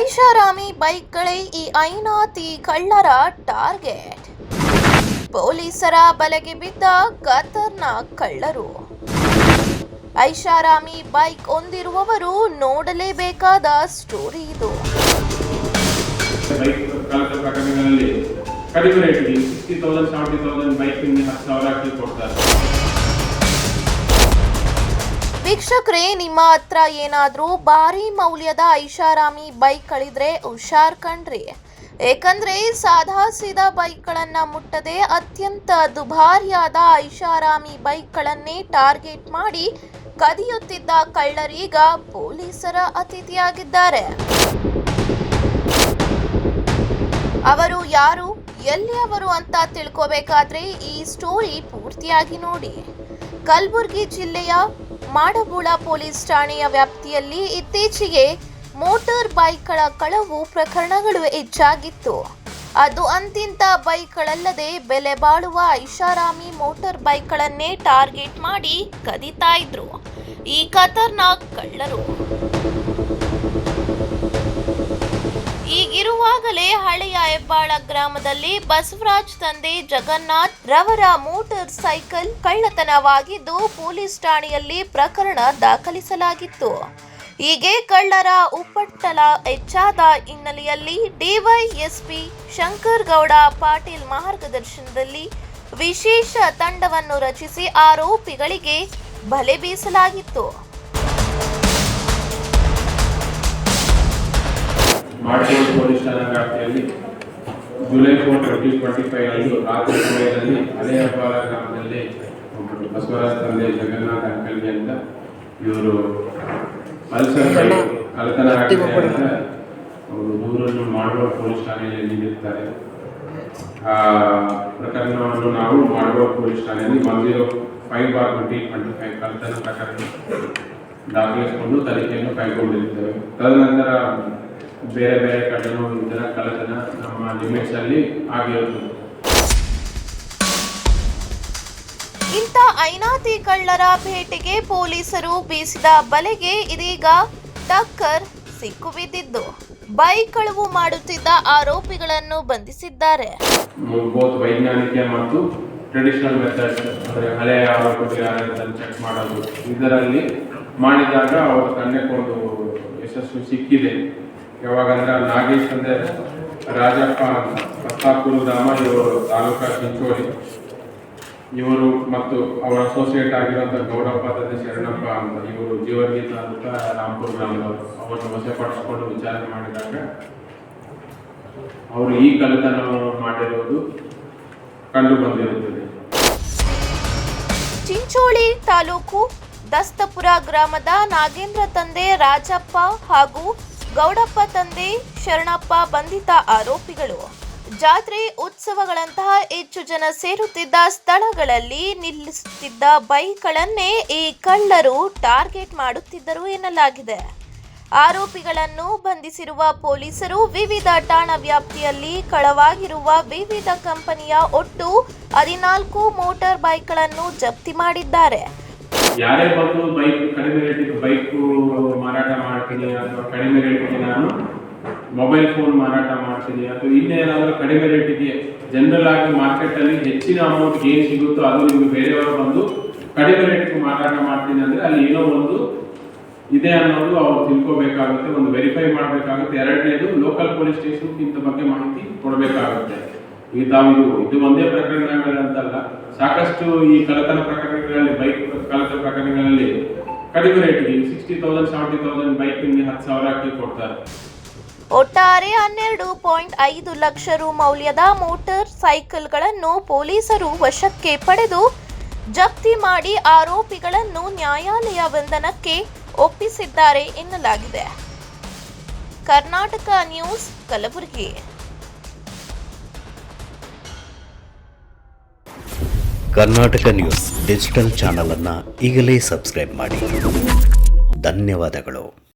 ಐಷಾರಾಮಿ ಬೈಕ್ಗಳೇ ಈ ಐನಾತಿ ಕಳ್ಳರ ಟಾರ್ಗೆಟ್. ಪೊಲೀಸರ ಬಲೆಗೆ ಬಿದ್ದ ಖತರ್ನಾಕ್ ಕಳ್ಳರು. ಐಷಾರಾಮಿ ಬೈಕ್ ಹೊಂದಿರುವವರು ನೋಡಲೇಬೇಕಾದ ಸ್ಟೋರಿ ಇದು. ಕಡಿಮೆ rate sixty thousand seventy thousand bike ಹತ್ತು ಸಾವಿರ ಕೊಡ್ತಾರೆ. ವೀಕ್ಷಕರೇ, ನಿಮ್ಮ ಹತ್ರ ಏನಾದರೂ ಭಾರಿ ಮೌಲ್ಯದ ಐಷಾರಾಮಿ ಬೈಕ್ ಕಳಿದ್ರೆ ಹುಷಾರ್ ಕಣ್ರಿ. ಏಕೆಂದರೆ ಸಾದಾ ಸೀದಾ ಬೈಕ್ಗಳನ್ನು ಮುಟ್ಟದೆ ಅತ್ಯಂತ ದುಬಾರಿಯಾದ ಐಷಾರಾಮಿ ಬೈಕ್ಗಳನ್ನೇ ಟಾರ್ಗೆಟ್ ಮಾಡಿ ಕದಿಯುತ್ತಿದ್ದ ಕಳ್ಳರೀಗ ಪೊಲೀಸರ ಅತಿಥಿಯಾಗಿದ್ದಾರೆ. ಅವರು ಯಾರು ಎಲ್ಲಿಯವರು ಅಂತ ತಿಳ್ಕೋಬೇಕಾದ್ರೆ ಈ ಸ್ಟೋರಿ ಪೂರ್ತಿಯಾಗಿ ನೋಡಿ. ಕಲಬುರಗಿ ಜಿಲ್ಲೆಯ ಮಾಡಬೂಳ ಪೊಲೀಸ್ ಠಾಣೆಯ ವ್ಯಾಪ್ತಿಯಲ್ಲಿ ಇತ್ತೀಚೆಗೆ ಮೋಟಾರ್ ಬೈಕ್ಗಳ ಕಳವು ಪ್ರಕರಣಗಳು ಹೆಚ್ಚಾಗಿತ್ತು. ಅದು ಅಂತಿಂತ ಬೈಕ್ಗಳಲ್ಲದೆ ಬೆಲೆ ಬಾಳುವ ಐಷಾರಾಮಿ ಮೋಟಾರ್ ಬೈಕ್ಗಳನ್ನೇ ಟಾರ್ಗೆಟ್ ಮಾಡಿ ಕದೀತಾ ಇದ್ರು. ಈ ಖತರ್ನಾಕ್ ಕಳ್ಳರು. ಈಗಿರುವಾಗಲೇ ಹಳೆಯ ಹೆಬ್ಬಾಳ ಗ್ರಾಮದಲ್ಲಿ ಬಸವರಾಜ್ ತಂದೆ ಜಗನ್ನಾಥ್ ರವರ ಮೋಟಾರ್ ಸೈಕಲ್ ಕಳ್ಳತನವಾಗಿದ್ದು ಪೊಲೀಸ್ ಠಾಣೆಯಲ್ಲಿ ಪ್ರಕರಣ ದಾಖಲಿಸಲಾಗಿತ್ತು. ಹೀಗೆ ಕಳ್ಳರ ಉಪ್ಪಟ್ಟಲ ಹೆಚ್ಚಾದ ಹಿನ್ನೆಲೆಯಲ್ಲಿ ಡಿವೈಎಸ್ಪಿ ಶಂಕರ್ ಗೌಡ ಪಾಟೀಲ್ ಮಾರ್ಗದರ್ಶನದಲ್ಲಿ ವಿಶೇಷ ತಂಡವನ್ನು ರಚಿಸಿ ಆರೋಪಿಗಳಿಗೆ ಬಲೆ ಬೀಸಲಾಗಿತ್ತು. ಮಾಡ್ಕೋಡ್ ಪೊಲೀಸ್ ಠಾಣಾ ವ್ಯಾಪ್ತಿಯಲ್ಲಿ July four twenty twenty five ಅಂದು ರಾತ್ರಿ ಸಮಯದಲ್ಲಿ ಹಳೆಯ ಹೆಬ್ಬಾಳ ಗ್ರಾಮದಲ್ಲಿ ಬಸವರಾಜ ತಂದೆ ಜಗನ್ನಾಥ ಅಂಕಲ್ಗೆ ಅಂತ ಇವರು ಪಲ್ಸರ್ ಬೈಕ್ ಕಳ್ಳತನ ಅಂತ ಅವರು ದೂರನ್ನು ಮಾಡುವ ಪೊಲೀಸ್ ಠಾಣೆಯಲ್ಲಿ ನೀಡಿರ್ತಾರೆ ಆ ಪ್ರಕರಣವನ್ನು ನಾವು ಮಾಡುವ ಪೊಲೀಸ್ ಠಾಣೆಯಲ್ಲಿ one zero five bar twenty twenty five ಕಳ್ಳತನ ಪ್ರಕರಣ ದಾಖಲಿಸಿಕೊಂಡು ತನಿಖೆಯನ್ನು ಕೈಗೊಂಡಿರ್ತೇವೆ ತದನಂತರ ಬೇರೆ ಬೇರೆ ಕಡೆನೂ ಇಂಧನ ಕಳೆದನ ನಮ್ಮ ಲಿಮಿಟ್ಸ್ ಅಲ್ಲಿ ಆಗಿರುತ್ತದೆ ಇಂಥ ಐನಾತಿ ಕಳ್ಳರ ಭೇಟಿಗೆ ಪೊಲೀಸರು ಬೀಸಿದ ಬಲೆಗೆ ಇದೀಗ ಟಕ್ಕರ್ ಸಿಕ್ಕು ಬಿದ್ದಿದ್ದು ಬೈಕ್ ಕಳವು ಮಾಡುತ್ತಿದ್ದ ಆರೋಪಿಗಳನ್ನು ಬಂಧಿಸಿದ್ದಾರೆ. ವೈಜ್ಞಾನಿಕ ಮತ್ತು ಟ್ರೆಡಿಷನಲ್ ಮೆಥಡ್ಸ್ ಅಂದರೆ ಹಳೆಯ ಆರೋಪಗಳು ಯಾರ್ಯಾರು ಚೆಕ್ ಮಾಡೋದು. ಇದರಲ್ಲಿ ಮಾಡಿದಾಗ ಅವರ ತಂಡಕ್ಕೊಂದು ಯಶಸ್ವಿ ಸಿಕ್ಕಿದೆ. ಯಾವಾಗಂದ್ರೆ ನಾಗೇಶ್ ಅಂದ್ರೆ ರಾಜಪ್ಪ ಅಂತ ಪ್ರತಾಪುರ ಗ್ರಾಮ ಇವರು ತಾಲೂಕಾ ಚಿಂಚೋಳಿ. ಇವರು ಮತ್ತು ಅವರ ಅಸೋಸಿಯೇಟ್ ಆಗಿರುವಂಥ ಗೌಡಪ್ಪ ತಂದೆ ಶರಣಪ್ಪ ಅಂತ ಇವರು ಜೀವರ್ಗಿ ಅಂತ ರಾಮಪುರ ಗ್ರಾಮದವರು ಅವರನ್ನು ವಶಪಡಿಸಿಕೊಂಡು ವಿಚಾರಣೆ ಮಾಡಿದಾಗ ಅವರು ಈ ಕಳ್ಳತನವನ್ನು ಮಾಡಿರುವುದು ಕಂಡು ಬಂದಿರುತ್ತದೆ. ಚಿಂಚೋಳಿ ತಾಲೂಕು ದಸ್ತಪುರ ಗ್ರಾಮದ ನಾಗೇಂದ್ರ ತಂದೆ ರಾಜಪ್ಪ ಹಾಗೂ ಗೌಡಪ್ಪ ತಂದೆ, ಶರಣಪ್ಪ ಬಂಧಿತ ಆರೋಪಿಗಳು. ಜಾತ್ರೆ ಉತ್ಸವಗಳಂತಹ ಹೆಚ್ಚು ಜನ ಸೇರುತ್ತಿದ್ದ ಸ್ಥಳಗಳಲ್ಲಿ ನಿಲ್ಲಿಸುತ್ತಿದ್ದ ಬೈಕ್ಗಳನ್ನೇ ಈ ಕಳ್ಳರು ಟಾರ್ಗೆಟ್ ಮಾಡುತ್ತಿದ್ದರು ಎನ್ನಲಾಗಿದೆ. ಆರೋಪಿಗಳನ್ನು ಬಂಧಿಸಿರುವ ಪೊಲೀಸರು ವಿವಿಧ ಠಾಣಾ ವ್ಯಾಪ್ತಿಯಲ್ಲಿ ಕಳವಾಗಿರುವ ವಿವಿಧ ಕಂಪನಿಯ ಒಟ್ಟು ಹದಿನಾಲ್ಕು ಮೋಟಾರ್ ಬೈಕ್ಗಳನ್ನು ಜಪ್ತಿ ಮಾಡಿದ್ದಾರೆ. ಯಾರೇ ಬಂದು ಬೈಕ್ ಕಡಿಮೆ ಬೈಕ್ ಮಾಡ್ತೀನಿ ಅಥವಾ ಕಡಿಮೆ ರೇಟಿಗೆ ನಾನು ಮೊಬೈಲ್ ಫೋನ್ ಮಾರಾಟ ಮಾಡ್ತೀನಿ ಅಥವಾ ಇನ್ನೇನಾದರೂ ಕಡಿಮೆ ರೇಟಿಗೆ ಜನರಲ್ ಆಗಿ ಮಾರ್ಕೆಟಲ್ಲಿ ಹೆಚ್ಚಿನ ಅಮೌಂಟ್ ಏನು ಸಿಗುತ್ತೋ ಅದು ನಿಮಗೆ ಬೇರೆಯವರು ಬಂದು ಕಡಿಮೆ ರೇಟಿಗೆ ಮಾರಾಟ ಮಾಡ್ತೀನಿ ಅಂದರೆ ಅಲ್ಲಿ ಏನೋ ಒಂದು ಇದೆ ಅನ್ನೋದು ಅವ್ರು ತಿಳ್ಕೊಬೇಕಾಗುತ್ತೆ, ಒಂದು ವೆರಿಫೈ ಮಾಡಬೇಕಾಗುತ್ತೆ. ಎರಡನೇದು ಲೋಕಲ್ ಪೊಲೀಸ್ ಸ್ಟೇಷನ್ ಇಂಥ ಬಗ್ಗೆ ಮಾಹಿತಿ ಕೊಡಬೇಕಾಗುತ್ತೆ. ಈಗ ತಾವು ಇದು ಇದು ಒಂದೇ ಪ್ರಕರಣಗಳಂತಲ್ಲ ಸಾಕಷ್ಟು ಈ ಕಳ್ಳತನ ಪ್ರಕರಣಗಳಲ್ಲಿ, ಬೈಕ್ ಕಳ್ಳತನ ಪ್ರಕರಣಗಳಲ್ಲಿ ಕಡಿಮೆ ರೇಟಿಗೆ sixty thousand seventy thousand bike ನಿಮಗೆ ಹತ್ತು ಸಾವಿರ ಹಾಕಿ ಕೊಡ್ತಾರೆ. ಒಟ್ಟಾರೆ ಹನ್ನೆರಡು ಪಾಯಿಂಟ್ ಐದು ಲಕ್ಷ ರು ಮೌಲ್ಯದ ಮೋಟಾರ್ ಸೈಕಲ್ಗಳನ್ನು ಪೊಲೀಸರು ವಶಕ್ಕೆ ಪಡೆದು ಜಪ್ತಿ ಮಾಡಿ ಆರೋಪಿಗಳನ್ನು ನ್ಯಾಯಾಲಯ ಬಂಧನಕ್ಕೆ ಒಪ್ಪಿಸಿದ್ದಾರೆ ಎನ್ನಲಾಗಿದೆ. Karnataka news Kalaburagi. Karnataka news digital ಚಾನಲನ್ನು ಈಗಲೇ ಸಬ್ಸ್ಕ್ರೈಬ್ ಮಾಡಿ. ಧನ್ಯವಾದಗಳು.